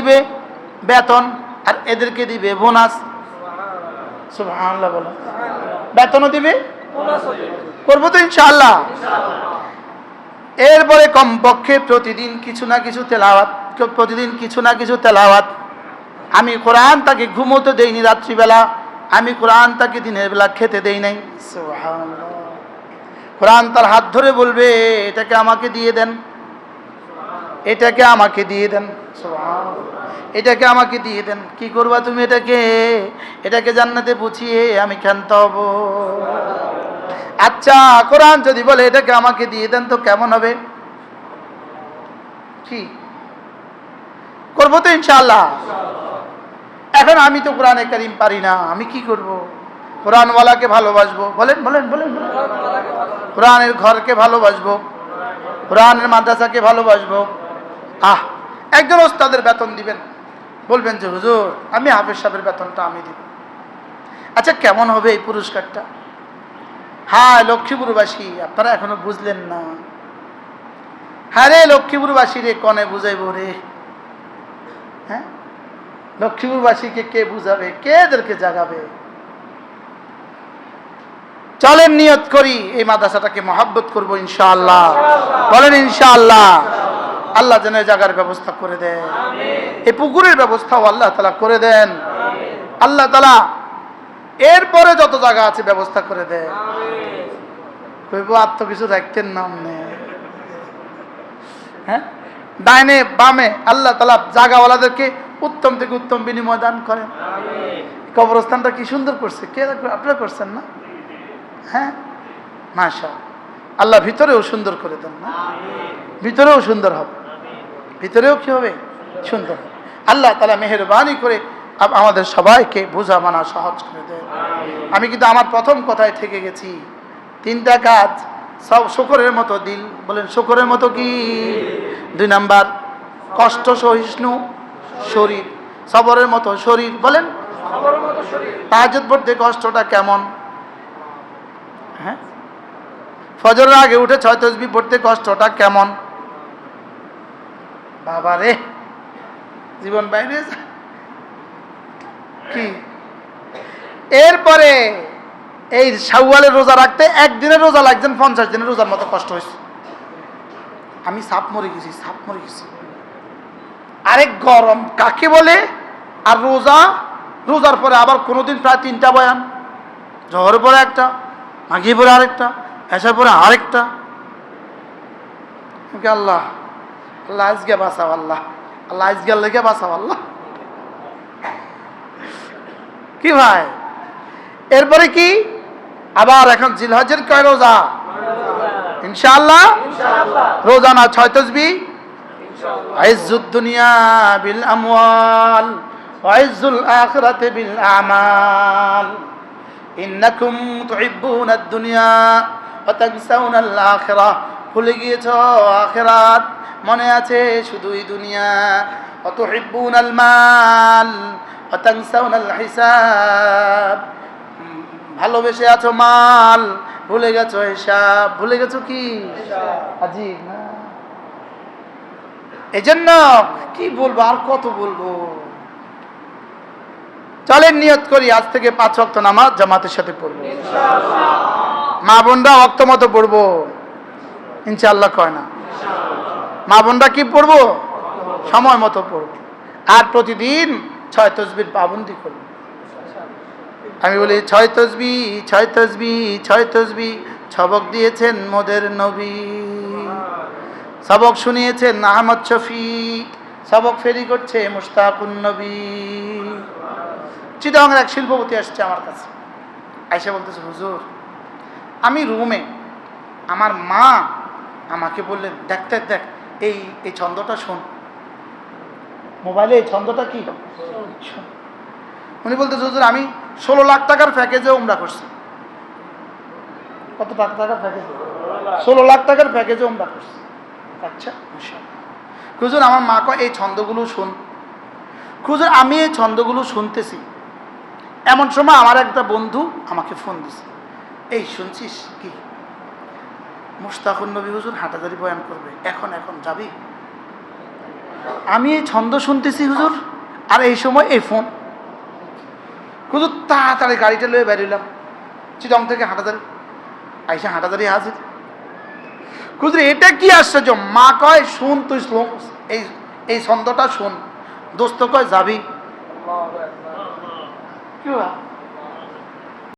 দিবে বেতন, আর এদেরকে দিবে বোনাস। সুবহানাল্লাহ বেতনও দিবে? করব তো ইনশাআল্লাহ। এরপরে কমপক্ষে প্রতিদিন কিছু না কিছু তেলাওয়াত, প্রতিদিন কিছু না কিছু তেলাওয়াত। আমি কোরআন তাকে ঘুমোতে দেইনি রাত্রিবেলা, আমি কোরআন তাকে দিনের বেলা খেতে দেই নাই। কোরআন তার হাত ধরে বলবে, এটাকে আমাকে দিয়ে দেন। এটাকে আমাকে দিয়ে দেন। এটাকে আমাকে দিয়ে দেন। কি করবা তুমি এটাকে? এটাকে জান্নাতে পুছিয়ে আমি ক্ষান্ত হব। আচ্ছা কোরআন যদি বলে এটাকে আমাকে দিয়ে দেন তো কেমন হবে? কি? করব তো ইনশাআল্লাহ। এখন আমি তো কোরআনে কারিম পারি না। আমি কি করব? কোরআনওয়ালাকে ভালোবাসবো। বলেন বলেন বলেন। কোরআনের ঘরকে ভালোবাসবো। কোরআনের মাদ্রাসাকে ভালোবাসবো। আহ, একজন ওস্তাদের বেতন দিবেন। বলবেন যে, হুজুর, আমি হাফেজ সাহেবের বেতনটা আমি দিব। আচ্ছা কেমন হবে এই পুরস্কারটা? হ্যাঁ লক্ষ্মীপুরবাসী, আপনারা এখনও বুঝলেন না। হ্যাঁ রে লক্ষ্মীপুরবাসী রে, কনে বুঝাইব রে। হ্যাঁ? লক্ষ্মীপুরবাসীকে কে বুঝাবে? কে এদেরকে জাগাবে? চলেন নিয়ত করি, এই মাদ্রাসাটাকে মহাব্বত করব ইনশাআল্লাহ। বলেন ইনশাআল্লাহ। আল্লাহ যেন জায়গার ব্যবস্থা করে দেন। এই পুকুরের ব্যবস্থাও আল্লাহ তালা করে দেন। আল্লাহ তালা এরপরে যত জায়গা আছে ব্যবস্থা করে দেন। কইব আর তো কিছু রাখতেন না অমনে। হ্যাঁ? ডাইনে বামে আল্লাহ তালা জাগাওয়ালাদেরকে উত্তম থেকে উত্তম বিনিময় দান করেন। কবরস্থানটা কি সুন্দর করছে? কে আপনারা করছেন না? হ্যাঁ? মাশা আল্লাহ ভিতরেও সুন্দর করে দেন না? ভিতরেও সুন্দর হবে। ভিতরেও কি হবে? সুন্দর। হবে। আল্লাহ তালা মেহরবানি করে আমাদের সবাইকে বোঝা মানা সহজ করে দেয় আমি কিন্তু আমার প্রথম কথায় থেকে গেছি তিনটা কাজ সব শুকরের মতো দিল। বলেন শুকরের মতো কি? দুই নাম্বার কষ্ট সহিষ্ণু শরীর। সবরের মতো শরীর বলেন তাহাজত পড়তে কষ্টটা কেমন? হ্যাঁ? ফজরের আগে উঠে ছয় তসবি পড়তে কষ্টটা কেমন? বাবা রে জীবন বাইরে কি? এরপরে এই শাওয়ালের রোজা রাখতে একদিনের রোজা লাগছেন পঞ্চাশ দিনের রোজার মতো কষ্ট হয়েছে। আমি সাপ মরে গেছি, সাপ মরে গেছি। আরেক গরম কাকে বলে? আর রোজা, রোজার পরে আবার কোনোদিন প্রায় তিনটা বয়ান। জহর পরে একটা মাঘি পরে আরেকটা এসার পরে আরেকটা। আল্লাহ আল্লাহ আজকে বাঁচাও আল্লাহ। আল্লাহ আজকে লেগে বাঁচাও আল্লাহ। কি ভাই? এরপরে কি? আবার এখন জিলহজের কয় রোজা? ইনশাআল্লাহ। রোজা না, ছয় তসবি? দুনিয়া বিল আমওয়াল ওয়াইজুল আখিরাতে বিল আমাল। ইন্নাকুম তুহিব্বুনা আদ-দুনিয়া ওয়া তানসাউনা আল-আখিরাহ ভুলে গিয়েছো আখিরাত? মনে আছে শুধুই দুনিয়া। অত ওয়া তানসাউনা আল-হিসাব ভালোবেসে আছো মাল ভুলে গেছো হিসাব। ভুলে গেছো কি? না। এই জন্য কি বলব আর কত বলব? চলেন নিয়ত করি আজ থেকে পাঁচ অক্ত নামাজ জামাতের সাথে পড়ব। মা বোনরা অক্ত মতো পড়ব। ইনশাল্লাহ কয় না? মা বোনরা কি পড়ব? সময় মতো পড়ব। আর প্রতিদিন ছয় তসবির পাবন্দি করব। আমি বলি, ছয় তসবি ছয় তসবি ছয় তসবি, ছবক দিয়েছেন মোদের নবী। সবক শুনিয়েছেন আহমদ শফি। সবক ফেরি করছে মুস্তাকুন নবী। চিটাঙ্গের এক শিল্পপতি আসছে আমার কাছে। আইসা বলতেছে, হুজুর, আমি রুমে আমার মা আমাকে বললেন, দেখ দেখ দেখ এই এই ছন্দটা শোন। মোবাইলে এই ছন্দটা কি? উনি বলতে হুজুর, আমি ষোলো লাখ টাকার প্যাকেজে উমরা করছি। কত টাকা টাকার প্যাকেজে? ষোলো লাখ টাকার প্যাকেজে উমরা করছি। আচ্ছা। হুজুর, আমার মা কয়, এই ছন্দগুলো শুন। হুজুর, আমি এই ছন্দগুলো শুনতেছি। এমন সময় আমার একটা বন্ধু আমাকে ফোন দিছে। এই, শুনছিস কি? মুস্তাকুন নবী হুজুর হাঁটাদারি বয়ান করবে। এখন এখন যাবি? আমি এই ছন্দ শুনতেছি হুজুর আর এই সময় এই ফোন। হুজুর তাড়াতাড়ি গাড়িটা লয়ে বেরোলাম চিটং থেকে হাঁটাদারি আইসা হাঁটাদারি হাজির। হুজুর এটা কি আশ্চর্য? মা কয় শুন তুই এই এই ছন্দটা শুন। দোস্ত কয় যাবি? কি?